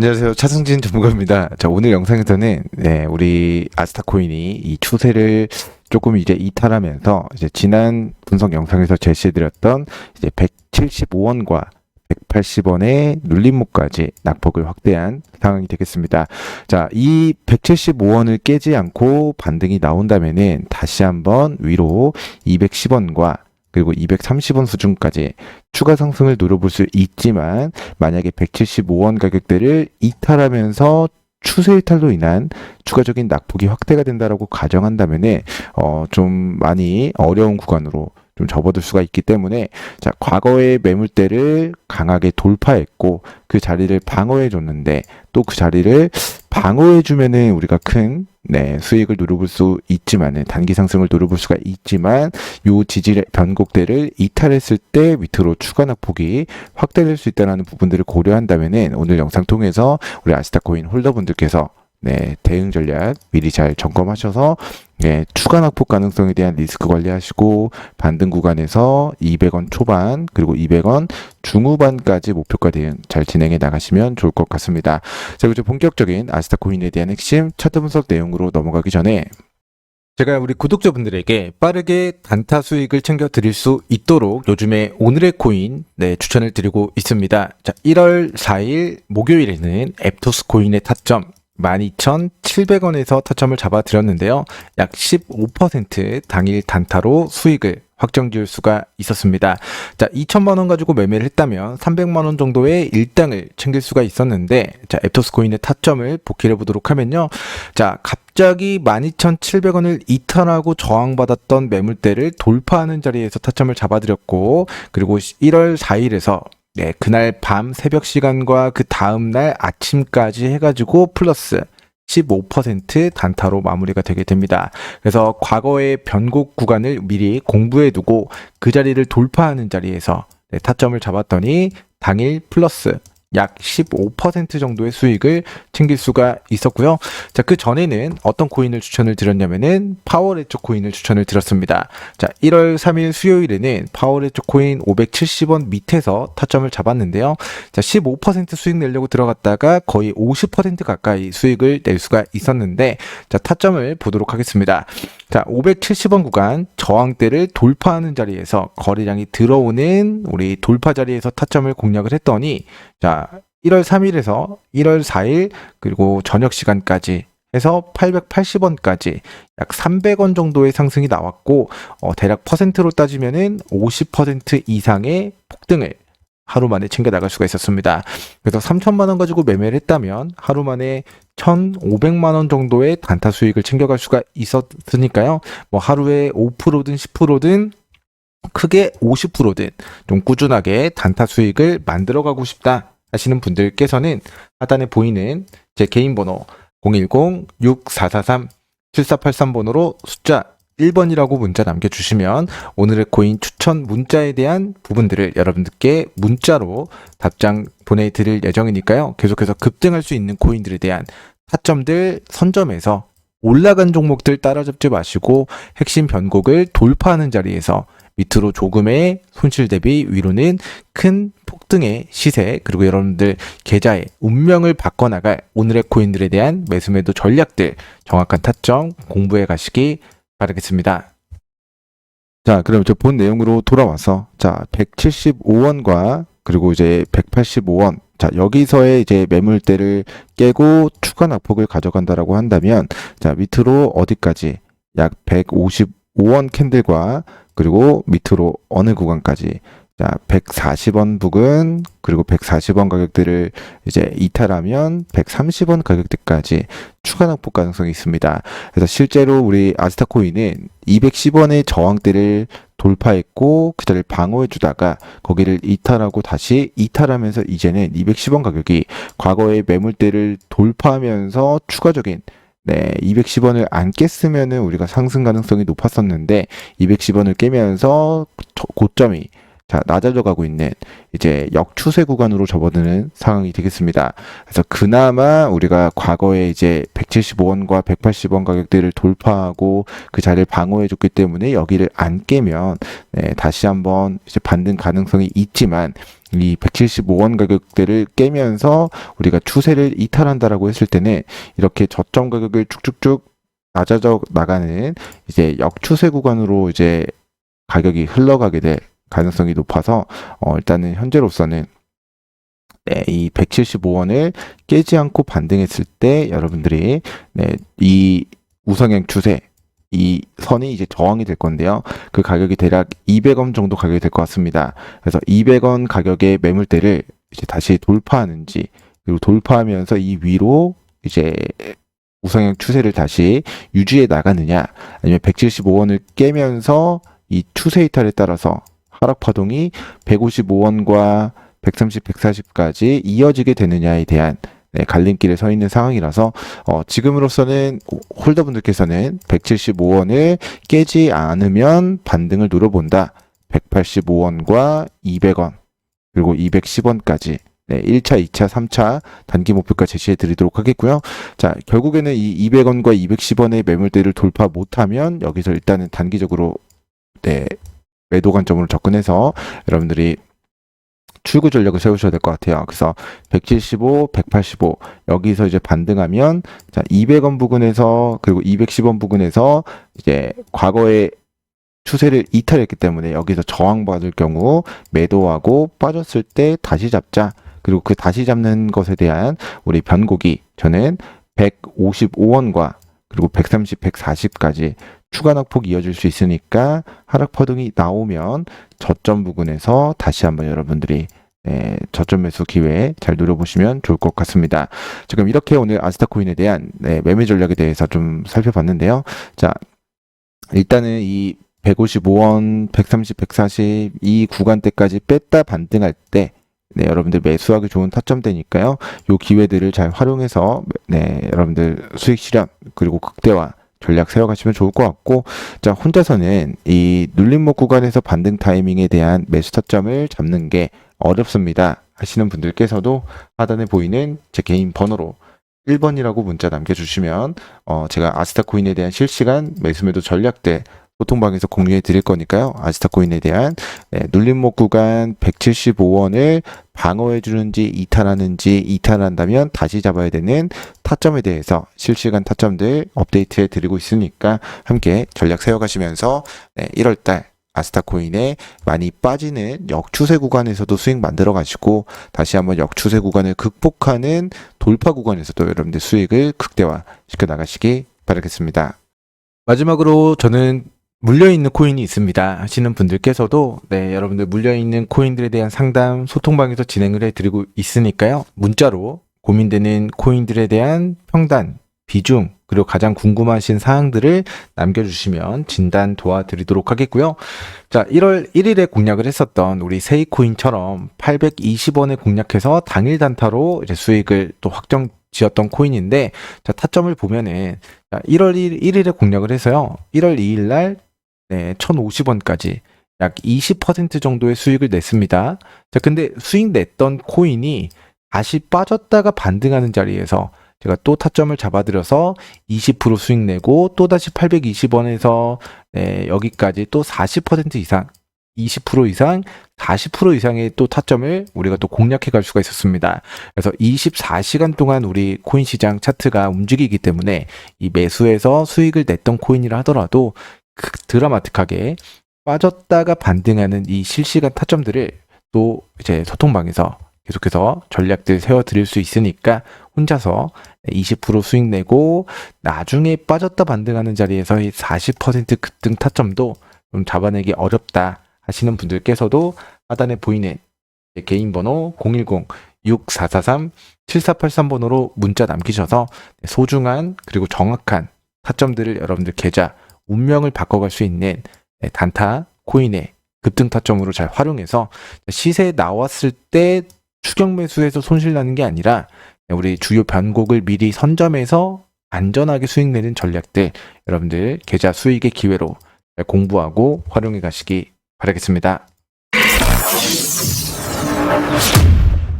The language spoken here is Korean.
안녕하세요. 차승진 전문가입니다. 자, 오늘 영상에서는 네, 우리 아스타 코인이 이 추세를 조금 이제 이탈하면서 이제 지난 분석 영상에서 제시해드렸던 이제 175원과 180원의 눌림목까지 낙폭을 확대한 상황이 되겠습니다. 자, 이 175원을 깨지 않고 반등이 나온다면은 다시 한번 위로 210원과 그리고 230원 수준까지 추가 상승을 노려볼 수 있지만 만약에 175원 가격대를 이탈하면서 추세 이탈로 인한 추가적인 낙폭이 확대가 된다라고 가정한다면은 어 좀 많이 어려운 구간으로 좀 접어들 수가 있기 때문에 자 과거의 매물대를 강하게 돌파했고 그 자리를 방어해 줬는데 또 그 자리를 방어해 주면은 우리가 큰 네, 수익을 노려볼 수 있지만은 단기 상승을 노려볼 수가 있지만 요 지지의 변곡대를 이탈했을 때 밑으로 추가 낙폭이 확대될 수 있다는 부분들을 고려한다면은 오늘 영상 통해서 우리 아스타코인 홀더분들께서 네, 대응 전략 미리 잘 점검하셔서 네, 추가 낙폭 가능성에 대한 리스크 관리하시고 반등 구간에서 200원 초반 그리고 200원 중후반까지 목표가 대응 잘 진행해 나가시면 좋을 것 같습니다. 자, 그리고 본격적인 아스타 코인에 대한 핵심 차트 분석 내용으로 넘어가기 전에 제가 우리 구독자분들에게 빠르게 단타 수익을 챙겨 드릴 수 있도록 요즘에 오늘의 코인 네, 추천을 드리고 있습니다. 자, 1월 4일 목요일에는 앱토스 코인의 타점 12,700원에서 타점을 잡아 드렸는데요. 약 15% 당일 단타로 수익을 확정 지을 수가 있었습니다. 자, 2천만 원 가지고 매매를 했다면 300만 원 정도의 일당을 챙길 수가 있었는데 자, 앱토스 코인의 타점을 복귀해 보도록 하면요. 자, 갑자기 12,700원을 이탈하고 저항받았던 매물대를 돌파하는 자리에서 타점을 잡아 드렸고 그리고 1월 4일에서 네, 그날 밤 새벽 시간과 그 다음 날 아침까지 해가지고 플러스 15% 단타로 마무리가 되게 됩니다. 그래서 과거의 변곡 구간을 미리 공부해 두고 그 자리를 돌파하는 자리에서 네, 타점을 잡았더니 당일 플러스 약 15% 정도의 수익을 챙길 수가 있었고요. 자, 그 전에는 어떤 코인을 추천을 드렸냐면은 파워레초 코인을 추천을 드렸습니다. 자, 1월 3일 수요일에는 파워레초 코인 570원 밑에서 타점을 잡았는데요. 자, 15% 수익 내려고 들어갔다가 거의 50% 가까이 수익을 낼 수가 있었는데 자, 타점을 보도록 하겠습니다. 자, 570원 구간 저항대를 돌파하는 자리에서 거래량이 들어오는 우리 돌파 자리에서 타점을 공략을 했더니 자, 1월 3일에서 1월 4일 그리고 저녁 시간까지 해서 880원까지 약 300원 정도의 상승이 나왔고 어, 대략 퍼센트로 따지면은 50% 이상의 폭등을 하루 만에 챙겨 나갈 수가 있었습니다. 그래서 3천만 원 가지고 매매를 했다면 하루 만에 1,500만 원 정도의 단타 수익을 챙겨갈 수가 있었으니까요. 뭐 하루에 5%든 10%든 크게 50%든 좀 꾸준하게 단타 수익을 만들어 가고 싶다 하시는 분들께서는 하단에 보이는 제 개인 번호 010-6443-7483 번호로 숫자 1번이라고 문자 남겨주시면 오늘의 코인 추천 문자에 대한 부분들을 여러분들께 문자로 답장 보내드릴 예정이니까요. 계속해서 급등할 수 있는 코인들에 대한 타점들 선점해서 올라간 종목들 따라잡지 마시고 핵심 변곡을 돌파하는 자리에서 밑으로 조금의 손실 대비 위로는 큰 폭등의 시세 그리고 여러분들 계좌의 운명을 바꿔나갈 오늘의 코인들에 대한 매수 매도 전략들 정확한 타점 공부해 가시기 바라겠습니다. 자, 그럼 이제 본 내용으로 돌아와서 자, 175원과 그리고 이제 185원 자, 여기서의 이제 매물대를 깨고 추가 낙폭을 가져간다라고 한다면 자, 밑으로 어디까지 약 155원 캔들과 그리고 밑으로 어느 구간까지 자, 140원 부근 그리고 140원 가격대를 이제 이탈하면 130원 가격대까지 추가 낙폭 가능성이 있습니다. 그래서 실제로 우리 아스타 코인은 210원의 저항대를 돌파했고 그 자리를 방어해 주다가 거기를 이탈하고 다시 이탈하면서 이제는 210원 가격이 과거의 매물대를 돌파하면서 추가적인 네, 210원을 안 깼으면은 우리가 상승 가능성이 높았었는데 210원을 깨면서 저- 고점이 자, 낮아져 가고 있는 이제 역추세 구간으로 접어드는 상황이 되겠습니다. 그래서 그나마 우리가 과거에 이제 175원과 180원 가격대를 돌파하고 그 자리를 방어해 줬기 때문에 여기를 안 깨면 네, 다시 한번 이제 반등 가능성이 있지만 이 175원 가격대를 깨면서 우리가 추세를 이탈한다라고 했을 때는 이렇게 저점 가격을 쭉쭉쭉 낮아져 나가는 이제 역추세 구간으로 이제 가격이 흘러가게 될 가능성이 높아서 어 일단은 현재로서는 네, 이 175원을 깨지 않고 반등했을 때 여러분들이 네, 이 우상향 추세 이 선이 이제 저항이 될 건데요. 그 가격이 대략 200원 정도 가격이 될 것 같습니다. 그래서 200원 가격의 매물대를 이제 다시 돌파하는지 그리고 돌파하면서 이 위로 이제 우상향 추세를 다시 유지해 나가느냐 아니면 175원을 깨면서 이 추세 이탈에 따라서 하락 파동이 155원과 130, 140까지 이어지게 되느냐에 대한 네, 갈림길에 서 있는 상황이라서 어, 지금으로서는 홀더분들께서는 175원을 깨지 않으면 반등을 노려본다. 185원과 200원 그리고 210원까지 네, 1차, 2차, 3차 단기 목표가 제시해 드리도록 하겠고요. 자, 결국에는 이 200원과 210원의 매물대를 돌파 못하면 여기서 일단은 단기적으로 네, 매도 관점으로 접근해서 여러분들이 출구 전략을 세우셔야 될 것 같아요. 그래서 175, 185 여기서 이제 반등하면 자 200원 부근에서 그리고 210원 부근에서 이제 과거에 추세를 이탈했기 때문에 여기서 저항받을 경우 매도하고 빠졌을 때 다시 잡자. 그리고 그 다시 잡는 것에 대한 우리 변곡이 저는 155원과 그리고 130, 140까지 추가 낙폭이 이어질 수 있으니까 하락 파동이 나오면 저점 부근에서 다시 한번 여러분들이 네, 저점 매수 기회 잘 누려보시면 좋을 것 같습니다. 지금 이렇게 오늘 아스타코인에 대한 네, 매매 전략에 대해서 좀 살펴봤는데요. 자, 일단은 이 155원, 130, 140 이 구간대까지 뺐다 반등할 때 네, 여러분들 매수하기 좋은 타점대니까요. 요 기회들을 잘 활용해서 네, 여러분들 수익 실현 그리고 극대화 전략 세워가시면 좋을 것 같고 자 혼자서는 이 눌림목 구간에서 반등 타이밍에 대한 매수 타점을 잡는 게 어렵습니다. 하시는 분들께서도 하단에 보이는 제 개인 번호로 1번이라고 문자 남겨주시면 어 제가 아스타코인에 대한 실시간 매수 매도 전략들 소통방에서 공유해 드릴 거니까요. 아스타코인에 대한 네, 눌림목 구간 175원을 방어해 주는지 이탈하는지 이탈한다면 다시 잡아야 되는 타점에 대해서 실시간 타점들 업데이트해 드리고 있으니까 함께 전략 세워가시면서 네, 1월달 아스타코인에 많이 빠지는 역추세 구간에서도 수익 만들어 가시고 다시 한번 역추세 구간을 극복하는 돌파 구간에서도 여러분들 수익을 극대화 시켜 나가시기 바라겠습니다. 마지막으로 저는 물려있는 코인이 있습니다. 하시는 분들께서도 네 여러분들 물려있는 코인들에 대한 상담 소통방에서 진행을 해드리고 있으니까요. 문자로 고민되는 코인들에 대한 평단 비중 그리고 가장 궁금하신 사항들을 남겨주시면 진단 도와드리도록 하겠고요. 자 1월 1일에 공략을 했었던 우리 세이코인처럼 820원에 공략해서 당일 단타로 이제 수익을 또 확정 지었던 코인인데 자 타점을 보면은 자, 1월 1, 1일에 공략을 해서요. 1월 2일 날 네, 1,050원까지 약 20% 정도의 수익을 냈습니다. 자, 근데 수익 냈던 코인이 다시 빠졌다가 반등하는 자리에서 제가 또 타점을 잡아들여서 20% 수익 내고 또다시 820원에서 네, 여기까지 또 40% 이상 20% 이상, 40% 이상의 또 타점을 우리가 또 공략해 갈 수가 있었습니다. 그래서 24시간 동안 우리 코인 시장 차트가 움직이기 때문에 이 매수에서 수익을 냈던 코인이라 하더라도 그 드라마틱하게 빠졌다가 반등하는 이 실시간 타점들을 또 이제 소통방에서 계속해서 전략들 세워드릴 수 있으니까 혼자서 20% 수익 내고 나중에 빠졌다 반등하는 자리에서 40% 급등 타점도 좀 잡아내기 어렵다 하시는 분들께서도 하단에 보이는 개인 번호 010-6443-7483 번호로 문자 남기셔서 소중한 그리고 정확한 타점들을 여러분들 계좌 운명을 바꿔갈 수 있는 단타 코인의 급등 타점으로 잘 활용해서 시세에 나왔을 때 추격 매수해서 손실 나는 게 아니라 우리 주요 변곡을 미리 선점해서 안전하게 수익 내는 전략들 여러분들 계좌 수익의 기회로 공부하고 활용해 가시기 바라겠습니다.